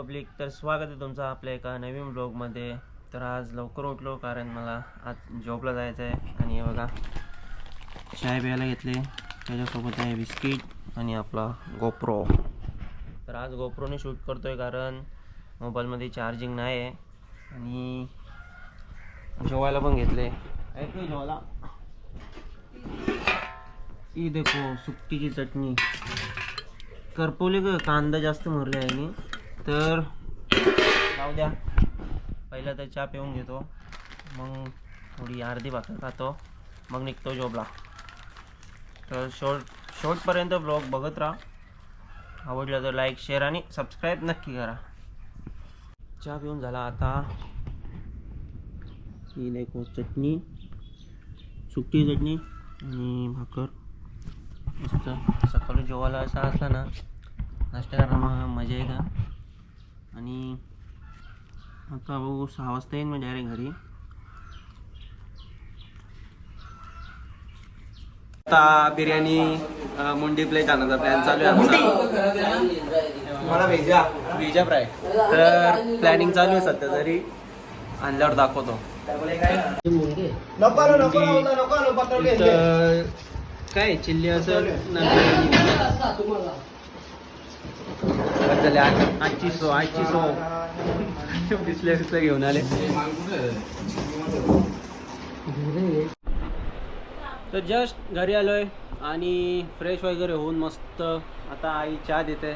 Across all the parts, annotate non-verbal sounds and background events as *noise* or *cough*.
Public तर स्वागत आहे तुमचं आपल्या एका नवीन ब्लॉगमध्ये तर आज लवकर उठलो कारण मला आज जॉबला जायचं आहे. आणि हे बघा चाय प्यायला घेतले. त्याच्यासोबत आहे बिस्किट आणि आपला गोप्रो. तर आज गोप्रोने शूट करतो आहे कारण मोबाईलमध्ये चार्जिंग नाही आहे. आणि जेवायला पण घेतले. ऐकलं जेवायला. ही देखो सुट्टीची चटणी. करपवली ग कांदा जास्त मरले आहे मी. तर जाऊ द्या. पहिला तर चहा पिऊन घेतो. मग थोडी अर्धी भाकर खातो. मग निघतो जॉबला तर शॉर्ट शॉर्टपर्यंत ब्लॉग बघत राहा. आवडला तर लाईक शेअर आणि सबस्क्राईब नक्की करा. चहा पिऊन झाला आता. ही देखो चटणी. सुकी चटणी आणि भाकर. मस्त. सकाळी जेवायला असा असला ना नाश्ता करायला मजा मजा का आणि आता बघू सहा वाजता येईन मी डायरेक्ट घरी. आता बिर्याणी मुंडी प्लेट आणायचा प्लॅन चालू आहे आमचा. मला व्हेजा व्हेजा फ्राय तर प्लॅनिंग चालू आहे सध्या तरी. आणल्यावर दाखवतो. काय चिल्ली असं? झाले आजची सो आजची सो दिसल्या दिसल्या घेऊन आले. तर जस्ट घरी आलोय आणि फ्रेश वगैरे होऊन मस्त आता आई चहा देते.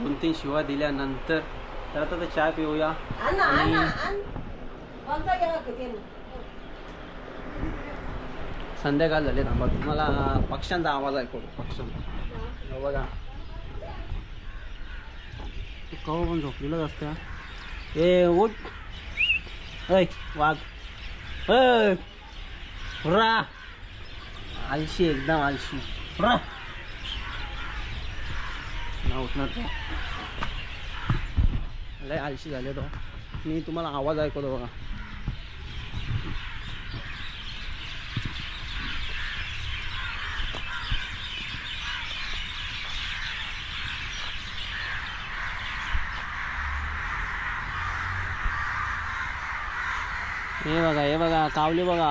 दोन तीन शिवा दिल्यानंतर. तर आता तर चहा पिऊया. आणि संध्याकाळ झाले थांबा. तुम्हाला पक्ष्यांचा आवाज ऐकू पक्ष्यांचा. बघा. कवा पण झोपलेलंच असतं. ए उठ. ऐ वाघ. रा आलशी एकदम आलशी. रा ना उठणार तो. लय आलशी झाले तो. मी तुम्हाला आवाज ऐकवतो बघा. हे बघा हे बघा कावली बघा.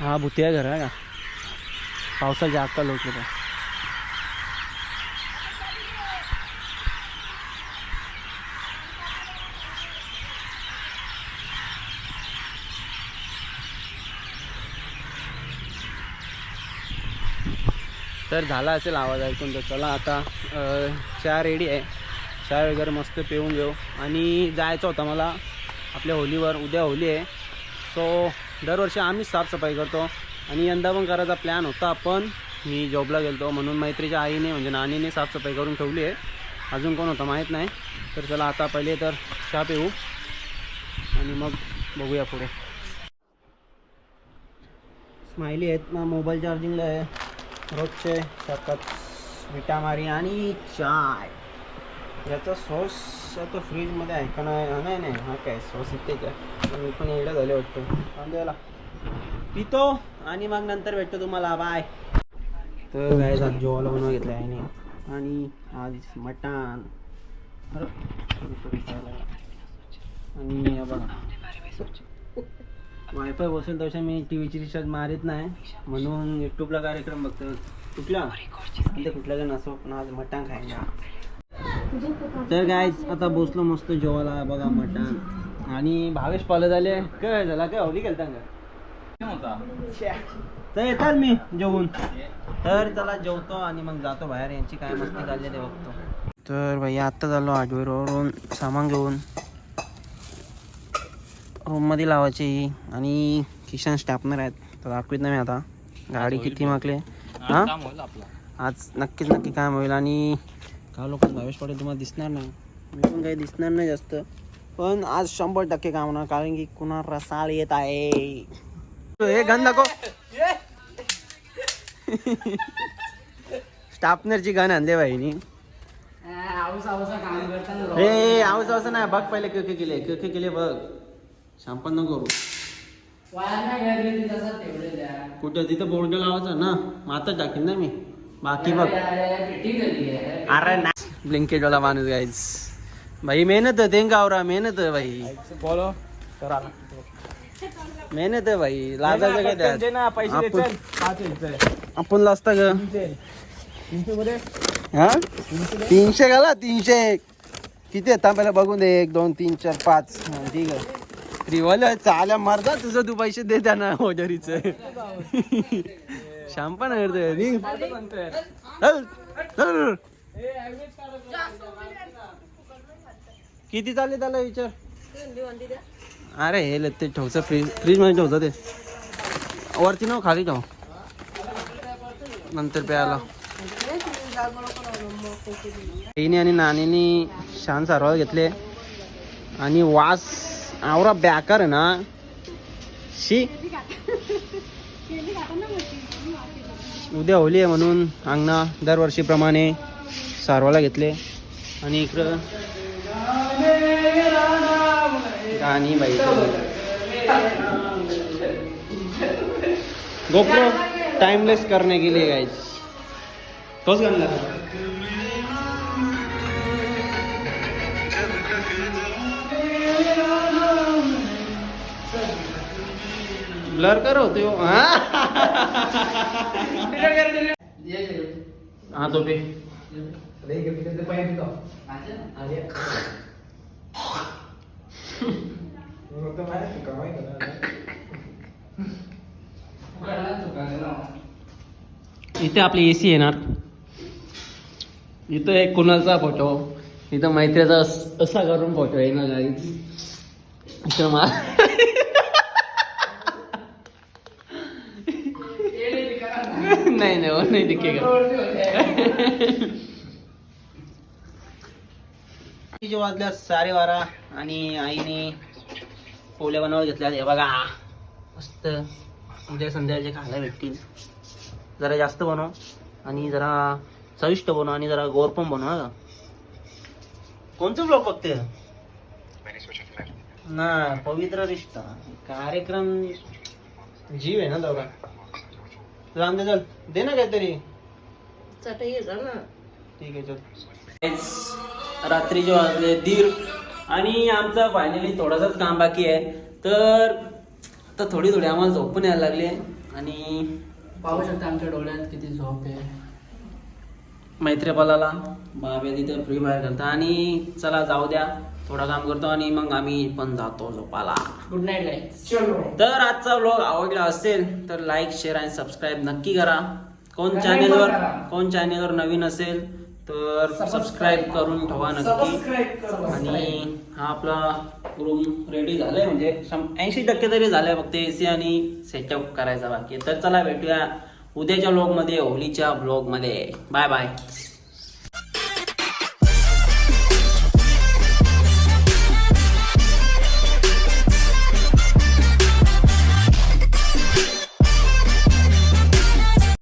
हा भुतिया घर आहे का पावसाच्या आत्ता लोक येतात तर झाला असेल आवाज ऐकून तर चला आता चार चहा रेडी आहे. चाय वगैरे मस्त पिऊन घेऊ. आणि जायचं होतं मला आपल्या होलीवर. उद्या होली आहे. सो दरवर्षी आम्हीच साफसफाई करतो. आणि यंदा पण करायचा प्लॅन होता पण मी जॉबला गेलो म्हणून मैत्रीच्या आईने म्हणजे नानीने साफसफाई करून ठेवली आहे. अजून कोण होतं माहीत नाही. तर चला आता पहिले तर चहा पिऊ. आणि मग बघूया पुढे. स्माइली आहेत. ना मोबाईल चार्जिंगला आहे. रोजचे सतत विटामारी आणि चाय. याचा सॉस आता फ्रीजमध्ये आहे का नाही? हा, नाही नाही हा काय सॉस इथे काय मी पण एवढं झाले वाटतो. कांद्याला पितो आणि मग नंतर भेटतो तुम्हाला. बाय तर काय आज जेवायला बनवा घेतलं आहे आणि आज मटण. आणि बघा. वायफाय बसेल तशा मी टी व्हीची रिचार्ज मारित नाही. म्हणून यूट्यूबला कार्यक्रम बघतो कुठला? ते कुठल्या जण असो पण आज मटण खायला. तर काय आता बसलो मस्त जेवायला बघा मटण. आणि भावेश पाले झाले. काय झाला? काय होली गेलता का? तर येतात मी जेवून. तर चला जेवतो आणि मग जातो बाहेर. यांची काय मस्ती चालली ते बघतो. तर भैया आत्ता झालो हार्डवेअरवरून सामान घेऊन. रूममध्ये लावायची. आणि किशन स्टॅपनर आहेत. तर दाखवित नाही मी आता. गाडी किती मागले हां? आज नक्कीच नक्की काम होईल. आणि का लोक भावेश पाटील तुम्हाला दिसणार नाही? मी पण काही दिसणार नाही जास्त. पण आज शंभर टक्के काम होणार कारण की कुणा रसाळ येत आहे. हे गन दाखव स्टापनरची गन आणले बाईनी. रे आवाज असं नाही बघ पहिले के केले के केले बघ. शांपन नको करू. कुठं तिथं बोर्ड लावायचा ना मग आता टाकीन ना मी. बाकी बघ. अरे ना. ब्लिंकेट वाला माणूस गाईज भाई मेहनत आहे ते गावरा मेहनत आहे भाई. फॉलो करा मेहनत आहे भाई. लाजायचं काय त्यात ना पैसे दे आपण- चल लाजता ग हा? तीनशे घाला तीनशे किती आहेत? पहिला बघून दे. एक दोन तीन चार पाच. ठीक आहे. त्रिवल चाल्या मारता तुझं तू पैसे दे त्यांना ओजरीच चल. किती चालले त्याला विचार? अरे हे ते ठेवचं फ्रीज फ्रीजमध्ये ठेवचं ते. वरती नाव खाली ठेव. नंतर प्यायला. आईने आणि नानीने शान सारवाळ घेतले. आणि वास आवरा बॅकार ना. शी. उद्या होली आहे म्हणून अंगणा दरवर्षीप्रमाणे सारवाला घेतले. आणि इकडं गाणी बाई. गोप्रो टाइमलेस करणे गेले गायच गाइस तोच गाणं ब्लर कर होते हो हा। तो पे इथे आपली ए सी येणार. इथं एक कुणाचा फोटो इथं मैत्रीचा अस- करून फोटो येणार इथं मा नाही नाही हो नाही दिखेगा *laughs* जे वाजल्या साडे बारा आणि आईने पोल्या बनवत घेतल्या हे बघा मस्त. उद्या संध्याकाळचे खायला भेटतील. जरा जास्त बनव आणि जरा चविष्ट बनव आणि जरा गोर पण बनव हा. कोणतं ब्लॉग बघते? ना पवित्र रिश्ता कार्यक्रम जीव आहे ना दोघा राम दे चल दे ना. काहीतरी ठीक आहे चल. रात्रीचे वाजले दीड. आणि आमचा फायनली थोडासाच काम बाकी आहे. तर तर थोडी थोडी आम्हाला झोप पण यायला लागली आणि पाहू शकता आमच्या डोळ्यात किती झोप आहे. मैत्रीपालाला बाबे तिथे फ्री फायर करता आणि चला जाऊ द्या. थोडा काम करतो आणि मग आम्ही पण जातो झोपाला गुड नाईट गाईज तर आजचा व्लॉग आवडला असेल तर लाईक शेअर आणि सबस्क्राईब नक्की करा. कोण चॅनेलवर कोण चॅनेलवर नवीन असेल तर सबस्क्राईब करून ठेवा नक्की. आणि हा आपला रूम रेडी झालाय म्हणजे ऐंशी टक्के तरी झालाय फक्त एसी आणि सेटअप करायचा बाकी. तर चला भेटूया उद्याच्या ब्लॉगमध्ये होलीच्या ब्लॉगमध्ये. Bye bye